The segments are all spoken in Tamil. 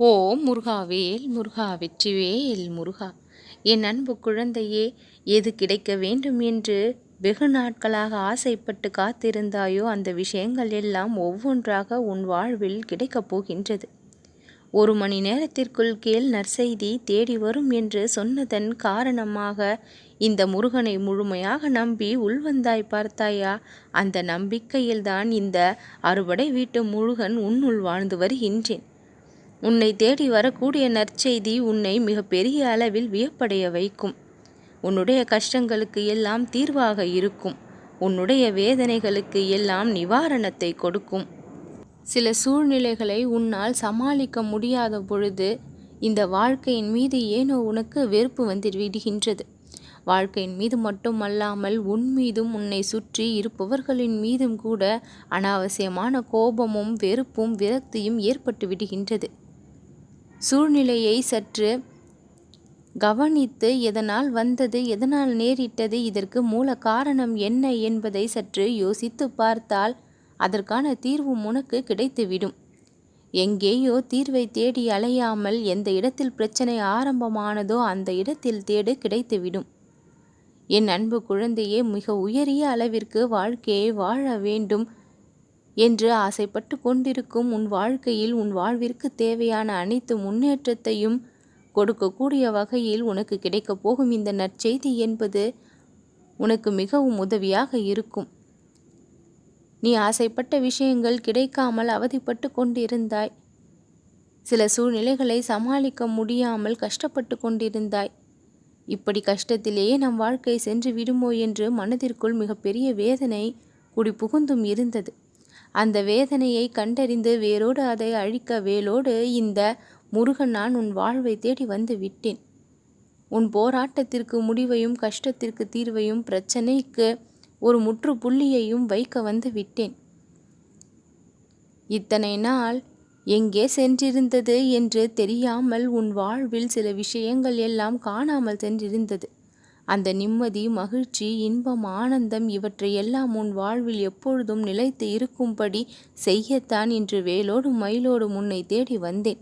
ஓ முருகாவேல் முருகா வெற்றிவேல் முருகா. என் அன்பு குழந்தையே எது கிடைக்க வேண்டும் என்று வெகு நாட்களாக ஆசைப்பட்டு காத்திருந்தாயோ அந்த விஷயங்கள் எல்லாம் ஒவ்வொன்றாக உன் வாழ்வில் கிடைக்கப் போகின்றது. ஒரு மணி நேரத்திற்குள் கேள் நற்செய்தி தேடி வரும் என்று சொன்னதன் காரணமாக இந்த முருகனை முழுமையாக நம்பி உள்வந்தாய் பார்த்தாயா? அந்த நம்பிக்கையில்தான் இந்த அறுபடை வீட்டு முருகன் உன்னுள் வாழ்ந்து வருகின்றேன். உன்னை தேடி வரக்கூடிய நற்செய்தி உன்னை மிகப்பெரிய அளவில் வியப்படைய வைக்கும். உன்னுடைய கஷ்டங்களுக்கு எல்லாம் தீர்வாக இருக்கும். உன்னுடைய வேதனைகளுக்கு எல்லாம் நிவாரணத்தை கொடுக்கும். சில சூழ்நிலைகளை உன்னால் சமாளிக்க முடியாத பொழுது இந்த வாழ்க்கையின் மீது ஏனோ உனக்கு வெறுப்பு வந்து விடுகின்றது வாழ்க்கையின் மீது மட்டுமல்லாமல் உன் மீதும் உன்னை சுற்றி இருப்பவர்களின் மீதும் கூட அனாவசியமான கோபமும் வெறுப்பும் விரக்தியும் ஏற்பட்டு விடுகின்றது. சூழ்நிலையை சற்று கவனித்து எதனால் வந்தது எதனால் நேரிட்டது இதற்கு மூல காரணம் என்ன என்பதை சற்று யோசித்து பார்த்தால் அதற்கான தீர்வும் உனக்கு கிடைத்துவிடும். எங்கேயோ தீர்வை தேடி அலையாமல் எந்த இடத்தில் பிரச்சனை ஆரம்பமானதோ அந்த இடத்தில் தேடு கிடைத்துவிடும். என் அன்பு குழந்தையே மிக உயரிய அளவிற்கு வாழ்க்கையை வாழ வேண்டும். என்று ஆசைப்பட்டு கொண்டிருக்கும் உன் வாழ்க்கையில் உன் வாழ்விற்கு தேவையான அனைத்து முன்னேற்றத்தையும் கொடுக்கக்கூடிய வகையில் உனக்கு கிடைக்கப் போகும் இந்த நற்செய்தி என்பது உனக்கு மிகவும் உதவியாக இருக்கும். நீ ஆசைப்பட்ட விஷயங்கள் கிடைக்காமல் அவதிப்பட்டு கொண்டிருந்தாய். சில சூழ்நிலைகளை சமாளிக்க முடியாமல் கஷ்டப்பட்டு கொண்டிருந்தாய். இப்படி கஷ்டத்திலேயே நம் வாழ்க்கை சென்று விடுமோ என்று மனதிற்குள் மிகப்பெரிய வேதனை குடி புகுந்தும் இருந்தது. அந்த வேதனையை கண்டறிந்து வேரோடு அதை அழிக்க வேலோடு இந்த முருகன் நான் உன் வாழ்வை தேடி வந்து விட்டேன். உன் போராட்டத்திற்கு முடிவையும் கஷ்டத்திற்கு தீர்வையும் பிரச்சனைக்கு ஒரு முற்றுப்புள்ளியையும் வைக்க வந்து விட்டேன். இத்தனை நாள் எங்கே சென்றிருந்தது என்று தெரியாமல் உன் வாழ்வில் சில விஷயங்கள் எல்லாம் காணாமல் சென்றிருந்தது. அந்த நிம்மதி மகிழ்ச்சி இன்பம் ஆனந்தம் இவற்றை எல்லாம் உன் வாழ்வில் எப்பொழுதும் நிலைத்து இருக்கும்படி செய்யத்தான் இன்று வேலோடு மயிலோடு உன்னை தேடி வந்தேன்.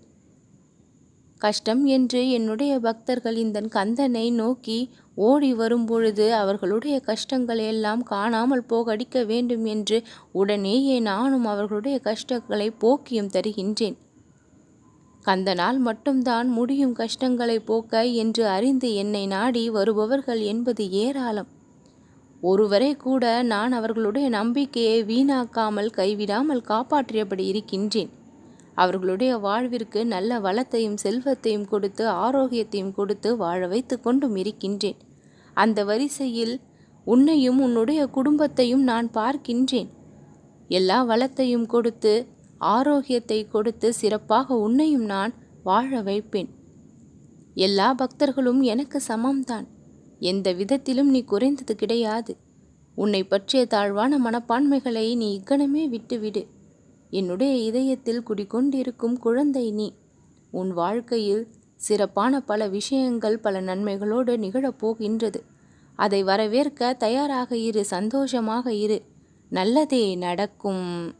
கஷ்டம் என்று என்னுடைய பக்தர்கள் இந்த கந்தனை நோக்கி ஓடி வரும்பொழுது அவர்களுடைய கஷ்டங்களை எல்லாம் காணாமல் போகடிக்க வேண்டும் என்று உடனேயே நானும் அவர்களுடைய கஷ்டங்களை போக்கியும் தருகின்றேன். கந்தனால் மட்டும்தான் முடியும் கஷ்டங்களை போக்க என்று அறிந்து என்னை நாடி வருபவர்கள் என்பது ஏராளம். ஒருவரை கூட நான் அவர்களுடைய நம்பிக்கையை வீணாக்காமல் கைவிடாமல் காப்பாற்றியபடி இருக்கின்றேன். அவர்களுடைய வாழ்விற்கு நல்ல வளத்தையும் செல்வத்தையும் கொடுத்து ஆரோக்கியத்தையும் கொடுத்து வாழ வைத்து கொண்டும் இருக்கின்றேன். அந்த வரிசையில் உன்னையும் உன்னுடைய குடும்பத்தையும் நான் பார்க்கின்றேன். எல்லா வளத்தையும் கொடுத்து ஆரோக்கியத்தை கொடுத்து சிறப்பாக உன்னையும் நான் வாழ வைப்பேன். எல்லா பக்தர்களும் எனக்கு சமம்தான். எந்த விதத்திலும் நீ குறைந்தது கிடையாது. உன்னை பற்றிய தாழ்வான மனப்பான்மைகளை நீ இக்கணமே விட்டுவிடு. என்னுடைய இதயத்தில் குடிக்கொண்டிருக்கும் குழந்தை நீ. உன் வாழ்க்கையில் சிறப்பான பல விஷயங்கள் பல நன்மைகளோடு நிகழப்போகின்றது அதை வரவேற்க தயாராக இரு சந்தோஷமாக இரு. நல்லதே நடக்கும்.